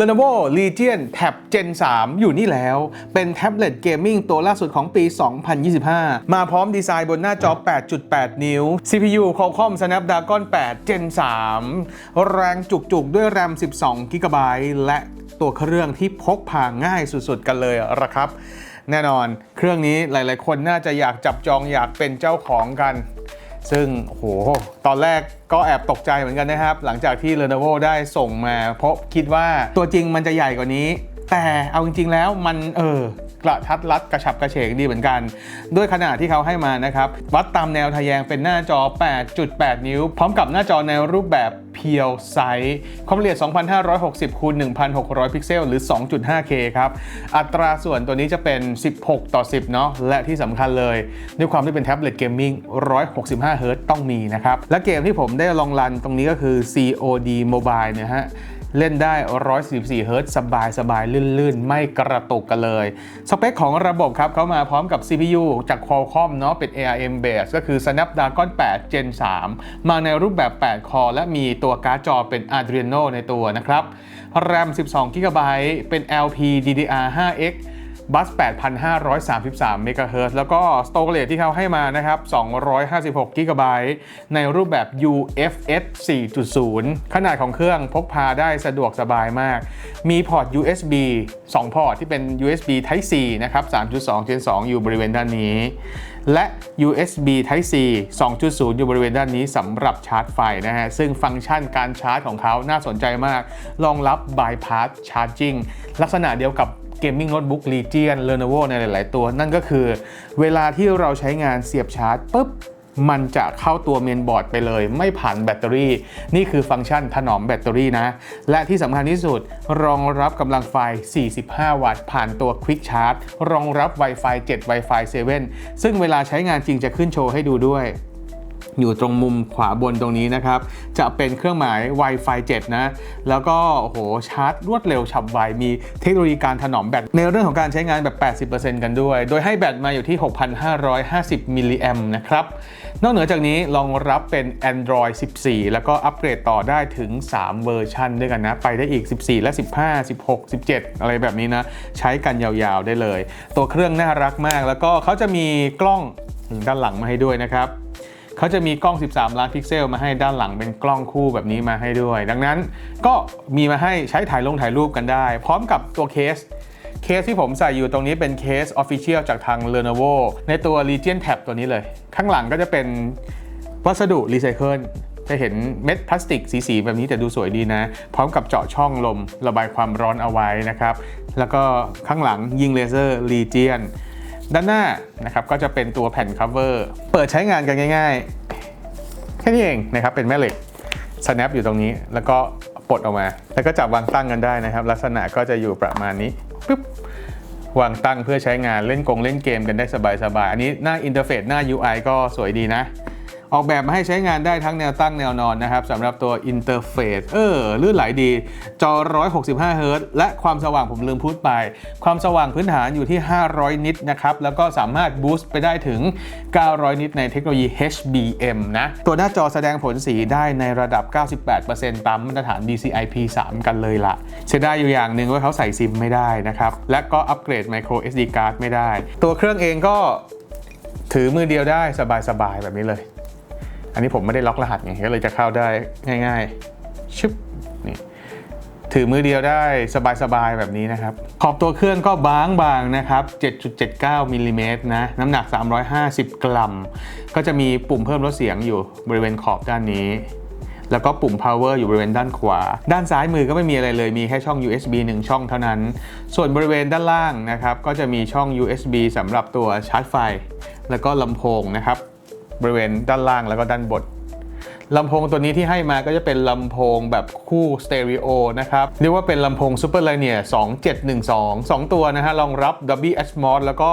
Lenovo Legion Tab Gen 3 อยู่นี่แล้ว เป็นแท็บเล็ตเกมมิ่งตัวล่าสุดของปี 2025 มาพร้อมดีไซน์บนหน้าจอ 8.8 นิ้ว CPU Qualcomm Snapdragon 8 Gen 3 แรงจุกๆ ด้วย RAM 12 GB และตัวเครื่องที่พกพาง่ายสุดๆ กันเลยละครับ แน่นอนเครื่องนี้หลายๆ คนน่าจะอยากจับจองอยากเป็นเจ้าของกัน ซึ่งโหตอนแรกก็แอบตกใจเหมือนกันนะครับ หลังจากที่ Lenovo ได้ส่งมา เพราะคิดว่าตัวจริงมันจะใหญ่กว่านี้ แต่เอาจริงๆแล้วมันเออ กระทัดรัดกระฉับกระเฉงดีเหมือนกัน ด้วยขนาดที่เขาให้มานะครับ วัดตามแนวทะแยงเป็นหน้าจอ 8.8 นิ้ว พร้อมกับหน้าจอในรูปแบบเพียวไซส์ความละเอียด 2560คูณ1600 พิกเซล หรือ 2.5K ครับ อัตราส่วนตัวนี้จะเป็น 16 ต่อ 10 เนาะ และที่สำคัญเลย ด้วยความที่เป็นแท็บเล็ตเกมมิ่ง 165 เฮิรต์ต้องมีนะครับ และเกมที่ผมได้ลองรันตรงนี้ก็คือ COD Mobile นะฮะ เล่นได้ 144 เฮิรตซ์สบายสบายลื่นๆ ไม่กระตุกกันเลย สเปคของระบบครับเขามาพร้อมกับ CPU จาก Qualcomm เนาะเป็น ARM base ก็คือ Snapdragon 8 Gen 3 มาในรูปแบบ 8 คอและมีตัวการ์ดจอเป็น Adreno ในตัวนะครับ RAM 12 GB เป็น LPDDR5X บัส 8,533 เมกะเฮิรตซ์แล้วก็สโตเรจที่เขาให้มานะครับ 256 กิกะไบต์ในรูปแบบ UFS 4.0 ขนาดของเครื่องพกพาได้สะดวกสบายมาก มีพอร์ต USB 2 พอร์ตที่เป็น USB Type C นะครับ 3.2 Gen 2 อยู่บริเวณด้านนี้ และ USB Type C 2.0 อยู่บริเวณด้านนี้สำหรับชาร์จไฟนะฮะ ซึ่งฟังก์ชันการชาร์จของเขาน่าสนใจมาก รองรับ Bypass Charging ลักษณะเดียวกับ เกมมิ่งโน้ตบุ๊ก Legion Lenovo ในหลาย ๆ ตัว นั่นก็คือเวลาที่เราใช้งานเสียบชาร์จปุ๊บมันจะเข้าตัวเมนบอร์ดไปเลย ไม่ผ่านแบตเตอรี่ นี่คือฟังก์ชันถนอมแบตเตอรี่นะ และที่สำคัญที่สุด รองรับกำลังไฟ 45 วัตต์ ผ่านตัว Quick Charge รองรับ Wi-Fi 7 Wi-Fi 7 ซึ่งเวลาใช้งานจริงจะขึ้นโชว์ให้ดูด้วย อยู่ตรงมุมขวาบนตรงนี้นะครับ จะเป็นเครื่องหมาย Wi-Fi 7 นะ แล้วก็โอ้โหชาร์จรวดเร็วฉับไว มีเทคโนโลยีการถนอมแบตในเรื่องของการใช้งานแบบ 80%กันด้วย โดยให้แบตมาอยู่ที่ 6,550 มิลลิแอมนะครับ นอกเหนือจากนี้รองรับเป็น Android 14 แล้วก็อัปเกรดต่อได้ถึง 3 เวอร์ชันด้วยกันนะ ไปได้อีก 14 และ 15 16 17 อะไรแบบนี้นะ ใช้กันยาวๆได้เลย ตัวเครื่องน่ารักมาก แล้วก็เขาจะมีกล้องด้านหลังมาให้ด้วยนะครับ เขาจะมีกล้อง 13 ล้านพิกเซลมาให้ด้านหลังเป็นกล้องคู่แบบนี้มาให้ด้วย ดังนั้นก็มีมาให้ใช้ถ่ายลงถ่ายรูปกันได้ พร้อมกับตัวเคสเคสที่ผมใส่อยู่ตรงนี้เป็นเคส Official จากทาง Lenovo ในตัว Legion Tab ตัวนี้เลย ข้างหลังก็จะเป็นวัสดุรีไซเคิลจะเห็นเม็ดพลาสติกสีๆแบบนี้แต่ดูสวยดีนะ พร้อมกับเจาะช่องลมระบายความร้อนเอาไว้นะครับ แล้วก็ข้างหลังยิงเลเซอร์ Legion ด้านหน้านะครับก็จะเป็นตัวแผ่น cover เปิดใช้งานกันง่ายๆ แค่นี้เองนะครับเป็นแม่เหล็ก snap อยู่ตรงนี้ แล้วก็ปลดออกมา แล้วก็จับวางตั้งกันได้นะครับ ลักษณะก็จะอยู่ประมาณนี้ปึ๊บวางตั้งเพื่อใช้งานเล่นกงเล่นเกมกันได้สบายๆ อันนี้หน้าอินเทอร์เฟซหน้า UI ก็สวยดีนะ ออกแบบมาให้ใช้งานได้ทั้งแนวตั้งแนวนอนนะครับสำหรับตัวอินเทอร์เฟซเออลื่นไหลดี จอ 165เฮิรตซ์และความสว่างผมลืมพูดไป ความสว่างพื้นฐานอยู่ที่ 500 นิตนะครับ แล้วก็สามารถบูสต์ไปได้ถึง 900 นิตในเทคโนโลยี HBM นะ ตัวหน้าจอแสดงผลสีได้ในระดับ 98%ตามมาตรฐาน DCI P3 กันเลยละเสียดายอยู่อย่างหนึ่งว่าเขาใส่ซิมไม่ได้นะครับ และก็อัปเกรด Micro SD card ไม่ได้ ตัวเครื่องเองก็ถือมือเดียวได้สบายๆ แบบนี้เลย อันนี้ผมไม่ได้ล็อกรหัสไงก็เลยจะเข้าได้ง่ายๆชึบนี่ถือมือเดียวได้สบายๆ แบบนี้นะครับ ขอบตัวเครื่องก็บางๆ นะครับ 7.79มิลลิเมตรนะ น้ำหนัก 350 กรัม ก็จะมีปุ่มเพิ่มลดเสียงอยู่บริเวณขอบด้านนี้ แล้วก็ปุ่ม power อยู่บริเวณด้านขวา ด้านซ้ายมือก็ไม่มีอะไรเลย มีแค่ช่อง USB 1 ช่องเท่านั้น ส่วนบริเวณด้านล่างนะครับ ก็จะมีช่อง USB สำหรับตัวชาร์จไฟ แล้วก็ลำโพงนะครับ บริเวณด้านล่างแล้วก็ด้านบนลำโพงตัวนี้ที่ให้มาก็จะเป็นลำโพงแบบคู่สเตอริโอนะครับ เรียกว่าเป็นลำโพง Super Linear 2712 2 ตัวนะฮะรองรับ Dolby Atmos แล้วก็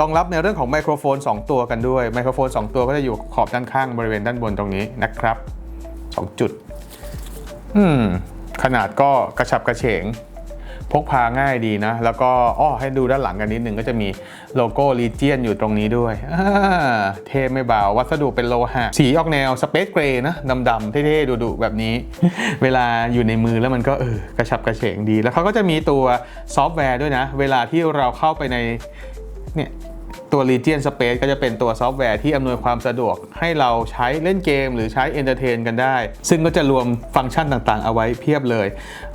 รองรับในเรื่องของไมโครโฟน 2 ตัวกันด้วย ไมโครโฟน 2 ตัวก็จะอยู่ขอบด้านข้างบริเวณด้านบนตรงนี้นะครับ 2 จุด อืม ขนาดก็กระฉับกระเฉง พกพาง่ายดีนะ แล้วก็อ้อให้ดูด้านหลังกันนิดนึงก็จะมีโลโก้ลีเจียนอยู่ตรงนี้ด้วย เท่ไม่เบา วัสดุเป็นโลหะ สีออกแนวสเปซเกรย์นะดำๆเท่ๆดุๆแบบนี้ เวลาอยู่ในมือแล้วมันก็เออกระฉับกระเฉงดี แล้วเขาก็จะมีตัวซอฟต์แวร์ด้วยนะ เวลาที่เราเข้าไปในเนี่ย ตัว Legion Space ก็จะเป็นตัวซอฟต์แวร์ที่อำนวยความสะดวกให้เราใช้เล่นเกม หรือใช้เอนเตอร์เทนกันได้ ซึ่งก็จะรวมฟังก์ชันต่างๆ เอาไว้เพียบเลย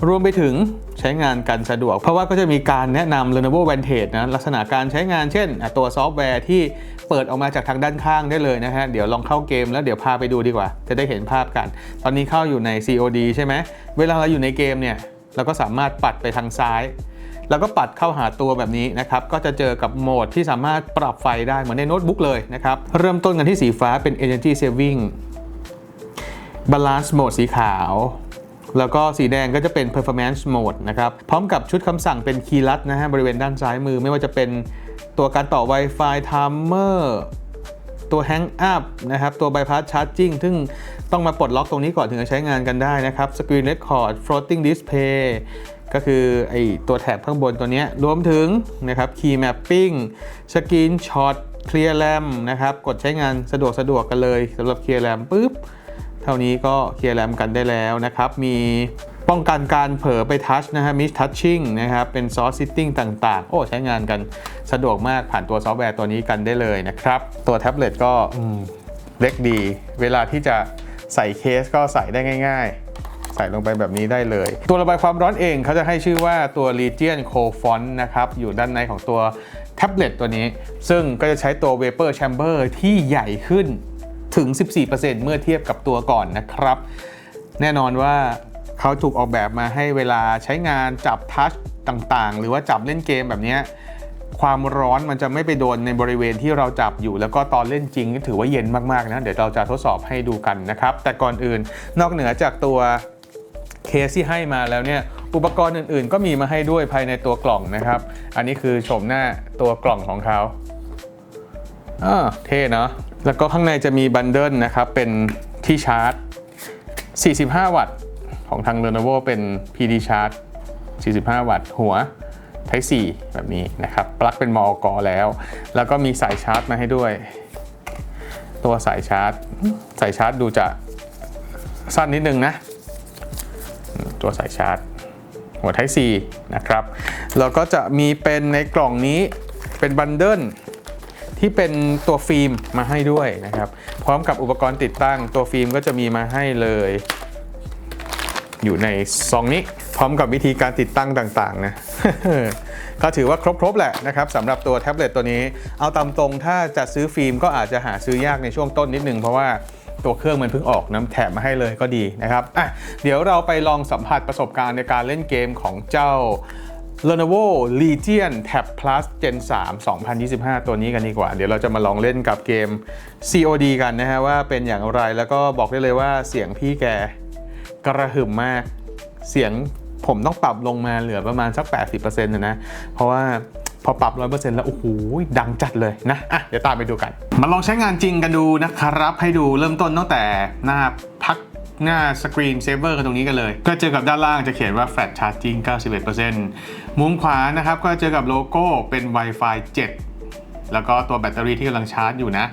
รวมไปถึงใช้งานกันสะดวก เพราะว่าก็จะมีการแนะนำ Lenovo Vantage นะลักษณะการใช้งานเช่น ตัวซอฟต์แวร์ที่เปิดออกมาจากทางด้านข้างได้เลยนะฮะ เดี๋ยวลองเข้าเกมแล้วเดี๋ยวพาไปดูดีกว่า จะได้เห็นภาพกัน ตอนนี้เข้าอยู่ใน COD ใช่ไหมเวลาเราอยู่ในเกมเนี่ยเราก็สามารถปัดไปทางซ้าย แล้วก็ปัดเข้าหาตัวแบบนี้นะครับ ก็จะเจอกับโหมดที่สามารถปรับไฟได้เหมือนในโน้ตบุ๊กเลยนะครับ เริ่มต้นกันที่สีฟ้าเป็น Energy Saving Balance Mode สีขาว แล้วก็สีแดงก็จะเป็น Performance Mode นะครับ พร้อมกับชุดคำสั่งเป็นคีย์ลัดนะฮะบริเวณด้านซ้ายมือไม่ว่าจะเป็นตัวการต่อ Wi-Fi Timer ตัว Hang Up นะครับ ตัว Bypass Charging ซึ่งต้องมาปลดล็อกตรงนี้ก่อนถึงจะใช้งานกันได้นะครับ Screen Record Floating Display ก็คือไอตัวแถบข้างบนตัวนี้รวมถึงนะครับ Key Mapping Screen Shot Clear RAM นะครับ กดใช้งานสะดวกสะดวกกันเลยสำหรับ Clear RAM ปุ๊บ เท่านี้ก็เคลียร์แรมกันได้แล้วนะครับ มีป้องกันการเผลอไปทัชนะฮะมิสทัชชิ่งนะครับ เป็นซอสซิตติ้งต่างๆ โอ้ใช้งานกันสะดวกมากผ่านตัวซอฟต์แวร์ตัวนี้กันได้เลยนะครับ ตัวแท็บเล็ตก็เล็กดี เวลาที่จะใส่เคสก็ใส่ได้ง่าย ๆ ส่ลงไปแบบนี้ได้เลย ตัวระบายความร้อนเองเขาจะให้ชื่อว่าตัว Legion c o Font นะครับ อยู่ด้านในของตัวแท็บเล็ตตัวนี้ ซึ่งก็จะใช้ตัว Vapor Chamber ที่ใหญ่ขึ้นถึง 14%เมื่อเทียบกับตัวก่อนนะครับ แน่นอนว่าเขาถูกออกแบบมาให้เวลาใช้งานจับทัชต่างๆ หรือว่าจับเล่นเกมแบบนี้ความร้อนมันจะไม่ไปโดนในบริเวณที่เราจับอยู่ แล้วก็ตอนเล่นจริงก็ถือว่าเย็นมากๆนะ เดี๋ยวเราจะทดสอบให้ดูกันนะครับ แต่ก่อนอื่นนอกเหนือจากตัว เคสที่ให้มาแล้วเนี่ยอุปกรณ์อื่นๆ ก็มีมาให้ด้วยภายในตัวกล่องนะครับ อันนี้คือโฉมหน้าตัวกล่องของเขาอ่าเท่เนาะแล้วก็ข้างในจะมีบันเดิลนะครับ เป็นที่ชาร์จ 45 วัตต์ ของทาง Lenovo เป็น PD ชาร์จ45 วัตต์ หัว Type C แบบนี้นะครับ ปลั๊กเป็นมอกอแล้ว แล้วก็มีสายชาร์จมาให้ด้วย ตัวสายชาร์จ สายชาร์จดูจะสั้นนิดนึงนะ ตัวสายชาร์จ หัว Type C นะครับ แล้วก็จะมีเป็นในกล่องนี้เป็นบันเดิลที่เป็นตัวฟิล์มมาให้ด้วยนะครับ พร้อมกับอุปกรณ์ติดตั้งตัวฟิล์มก็จะมีมาให้เลย อยู่ในซองนี้ พร้อมกับวิธีการติดตั้งต่างๆนะก็ถือว่าครบๆแหละนะครับสำหรับตัวแท็บเล็ตตัวนี้ เอาตามตรงถ้าจะซื้อฟิล์มก็อาจจะหาซื้อยากในช่วงต้นนิดนึงเพราะว่า ตัวเครื่องมันเพิ่งออกน้ำแถมมาให้เลยก็ดีนะครับอะเดี๋ยวเราไปลองสัมผัสประสบการณ์ในการเล่นเกมของเจ้า Lenovo Legion Tab Plus Gen 3 2025 ตัวนี้กันดีกว่า เดี๋ยวเราจะมาลองเล่นกับเกม COD กันนะฮะว่าเป็นอย่างไรแล้วก็บอกได้เลยว่าเสียงพี่แกกระหึ่มมาก เสียงผมต้องปรับลงมาเหลือประมาณสัก 80%นะนะ เพราะว่า พอปรับ 100%แล้ว โอ้โห ดังจัดเลยนะ อะ เดี๋ยวตามไปดูกัน มาลองใช้งานจริงกันดูนะครับ ให้ดูเริ่มต้นตั้งแต่หน้าพักหน้าสกรีนเซเวอร์กันตรงนี้กันเลย ก็เจอกับด้านล่างจะเขียนว่า Fast Charging 91%มุมขวานะครับ ก็เจอกับโลโก้เป็น Wi-Fi 7 แล้วก็ตัวแบตเตอรี่ที่กำลังชาร์จอยู่นะ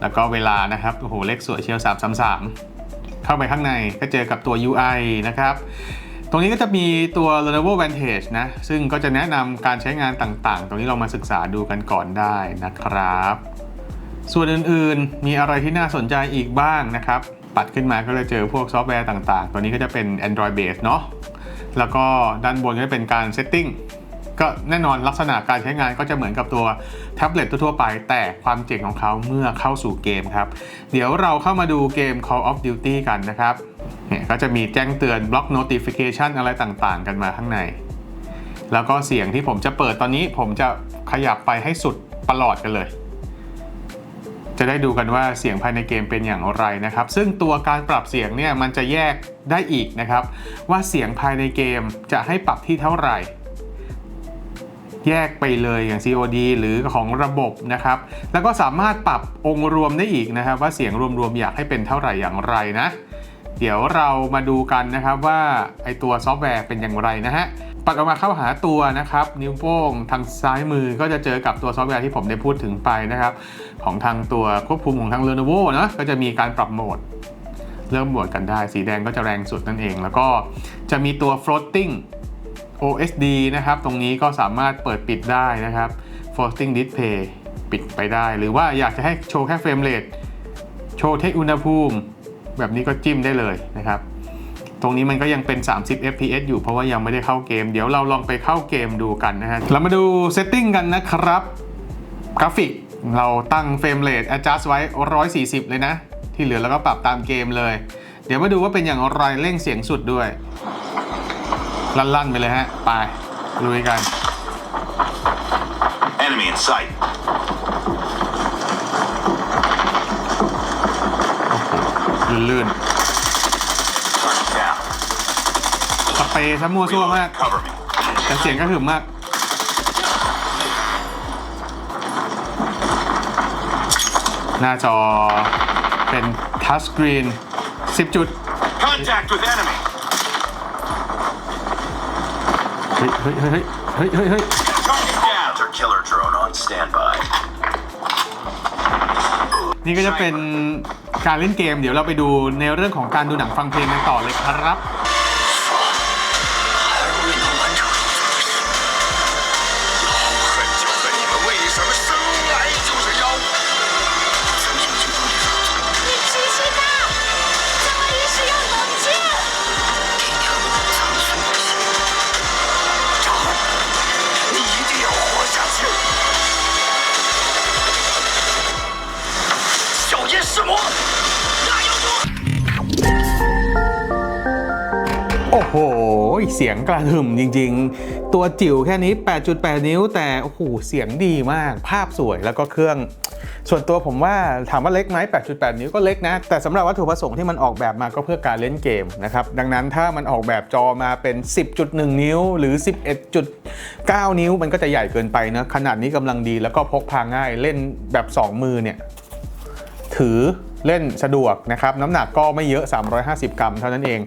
แล้วก็เวลานะครับ โอ้โห เลขสวยเชียว333 เข้าไปข้างในก็เจอกับตัว UI นะครับ ตรงนี้ก็จะมีตัว Lenovo Vantage นะ ซึ่งก็จะแนะนำการใช้งานต่างๆ ตรงนี้เรามาศึกษาดูกันก่อนได้นะครับ ส่วนอื่นๆ มีอะไรที่น่าสนใจอีกบ้างนะครับ ปัดขึ้นมาก็จะเจอพวกซอฟต์แวร์ต่างๆ ตัวนี้ก็จะเป็น Android base เนาะ แล้วก็ด้านบนก็จะเป็นการ setting ก็แน่นอนลักษณะการใช้งานก็จะเหมือนกับตัวแท็บเล็ตทั่วๆไป แต่ความเจ๋งของเขาเมื่อเข้าสู่เกมครับ เดี๋ยวเราเข้ามาดูเกม Call of Duty กันนะครับ เนี่ยก็จะมีแจ้งเตือน block notification อะไรต่างๆ กันมาข้างใน แล้วก็เสียงที่ผมจะเปิดตอนนี้ผมจะขยับไปให้สุดประหลอดกันเลย จะได้ดูกันว่าเสียงภายในเกมเป็นอย่างไรนะครับ ซึ่งตัวการปรับเสียงเนี่ยมันจะแยกได้อีกนะครับ ว่าเสียงภายในเกมจะให้ปรับที่เท่าไหร่ แยกไปเลยอย่าง COD หรือของระบบนะครับ แล้วก็สามารถปรับองค์รวมได้อีกนะครับ ว่าเสียงรวมๆอยากให้เป็นเท่าไหร่อย่างไรนะ เดี๋ยวเรามาดูกันนะครับว่าไอตัวซอฟต์แวร์เป็นอย่างไรนะฮะปัดออกมาเข้าหาตัวนะครับ นิ้วโป้งทางซ้ายมือก็จะเจอกับตัวซอฟต์แวร์ที่ผมได้พูดถึงไปนะครับ ของทางตัวควบคุมของทาง Lenovo นะก็จะมีการปรับโหมด เริ่มโหมดกันได้ สีแดงก็จะแรงสุดนั่นเอง แล้วก็จะมีตัว floating OSD นะครับ ตรงนี้ก็สามารถเปิดปิดได้นะครับ floating display ปิดไปได้ หรือว่าอยากจะให้โชว์แค่เฟรมเรทโชว์เทคอุณหภูมิ แบบนี้ก็จิ้มได้เลยนะครับ ตรงนี้มันก็ยังเป็น 30 fps อยู่เพราะว่ายังไม่ได้เข้าเกม เดี๋ยวเราลองไปเข้าเกมดูกันนะฮะ เรามาดูเซตติ้งกันนะครับ กราฟิกเราตั้งเฟรมเรท adjust ไว้ 140 เลยนะ ที่เหลือเราก็ปรับตามเกมเลย เดี๋ยวมาดูว่าเป็นอย่างไรเร่งเสียงสุดด้วย ลั่นๆไปเลยฮะ ไปลุยกัน Enemy in sight. ลื่น Turn it down. ๆสเปรย์ซะมั่วซั่วมาก Cover me. แต่เสียงก็หึมมากหน้าจอเป็นทัชสกรีน 10 จุด Contact with enemy. เฮ้ยเฮ้ยเฮ้ยเฮ้ยเฮ้ยเฮ้ย Target down. Hunter killer drone on standby. นี่ก็จะเป็น การเล่นเกมเดี๋ยวเราไปดูในเรื่องของการดูหนังฟังเพลงกันต่อเลยครับ โอ้โห เสียงกระหึ่มจริง ๆ ตัวจิ๋วแค่นี้ 8.8 นิ้ว แต่ โอ้โห เสียงดีมาก ภาพสวยแล้วก็เครื่อง ส่วนตัวผมว่าถามว่าเล็กไหม8.8 นิ้วก็เล็กนะ แต่สำหรับวัตถุประสงค์ที่มันออกแบบมาก็เพื่อการเล่นเกมนะครับ ดังนั้นถ้ามันออกแบบจอมาเป็น 10.1 นิ้ว หรือ 11.9 นิ้ว มันก็จะใหญ่เกินไปนะ ขนาดนี้กำลังดีแล้วก็พกพาง่ายเล่นแบบ 2 มือเนี่ยถือเล่นสะดวกนะครับ น้ำหนักก็ไม่เยอะ 350 กรัมเท่านั้นเอง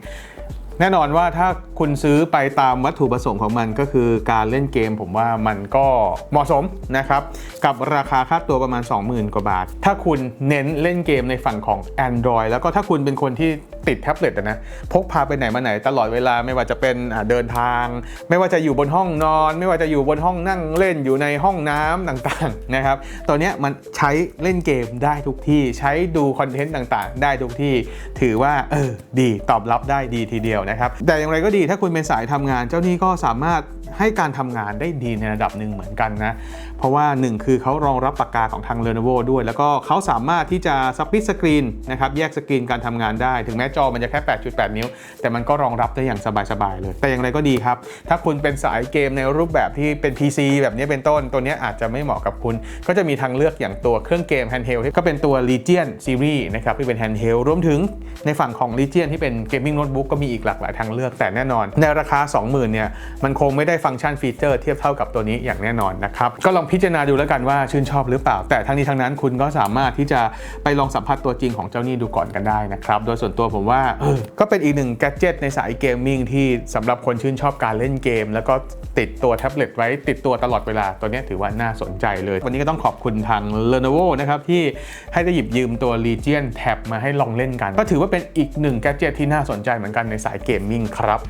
แน่นอนว่าถ้าคุณซื้อไปตามวัตถุประสงค์ของมันก็คือการเล่นเกมผมว่ามันก็เหมาะสมนะครับ กับราคาค่าตัวประมาณ 20,000 กว่าบาท ถ้าคุณเน้นเล่นเกมในฝั่งของ Android แล้วก็ถ้าคุณเป็นคนที่ติดแท็บเล็ตนะพกพาไปไหนมาไหนตลอดเวลาไม่ว่าจะเป็นเดินทาง ไม่ว่าจะอยู่บนห้องนอน ไม่ว่าจะอยู่บนห้องนั่งเล่นอยู่ในห้องน้ำต่างๆนะครับตัวนี้มันใช้เล่นเกมได้ทุกที่ ใช้ดูคอนเทนต์ต่างๆ ได้ทุกที่ ถือว่าเออดีตอบรับได้ดีทีเดียวนะครับ แต่อย่างไรก็ดีถ้าคุณเป็นสายทำงาน เจ้านี่ก็สามารถให้การทำงานได้ดีในระดับหนึ่งเหมือนกันนะ เพราะว่าหนึ่งคือเขารองรับปากกาของทาง Lenovo ด้วย แล้วก็เขาสามารถที่จะสปิดสกรีนนะครับแยกสกรีนการทำงานได้ ถึงแม้จอมันจะแค่ 8.8 นิ้ว แต่มันก็รองรับได้อย่างสบายๆเลย แต่อย่างไรก็ดีครับ ถ้าคุณเป็นสายเกมในรูปแบบที่เป็น PC แบบนี้เป็นต้นตัวนี้อาจจะไม่เหมาะกับคุณ ก็จะมีทางเลือกอย่างตัวเครื่องเกม handheld ที่ก็เป็นตัว Legion Series นะครับที่เป็น handheld รวมถึงในฝั่งของ Legion ที่เป็น gaming notebook ก็มีอีกหลากหลายทางเลือกแต่แน่นอน ในราคา 20,000เนี่ยมันคงไม่ได้ฟังก์ชันฟีเจอร์เทียบเท่ากับตัวนี้อย่างแน่นอนนะครับก็ลองพิจารณาดูแล้วกันว่าชื่นชอบหรือเปล่า แต่ทั้งนี้ทั้งนั้นคุณก็สามารถที่จะไปลองสัมผัสตัวจริงของเจ้านี่ดูก่อนกันได้นะครับโดยส่วนตัวผมว่าก็เป็นอีกหนึ่งแกดเจิตในสายเกมมิ่งที่สำหรับคนชื่นชอบการเล่นเกม แล้วก็ติดตัวแท็บเล็ตไว้ติดตัวตลอดเวลาตัวนี้ถือว่าน่าสนใจเลย วันนี้ก็ต้องขอบคุณทาง Lenovo นะครับที่ให้ได้หยิบยืมตัว Legion Tab มาให้ลองเล่นกัน ก็ถือว่าเป็นอีกหนึ่งแกจิตที่น่าสนใจเหมือนกันในสายเกมมิ่งครับ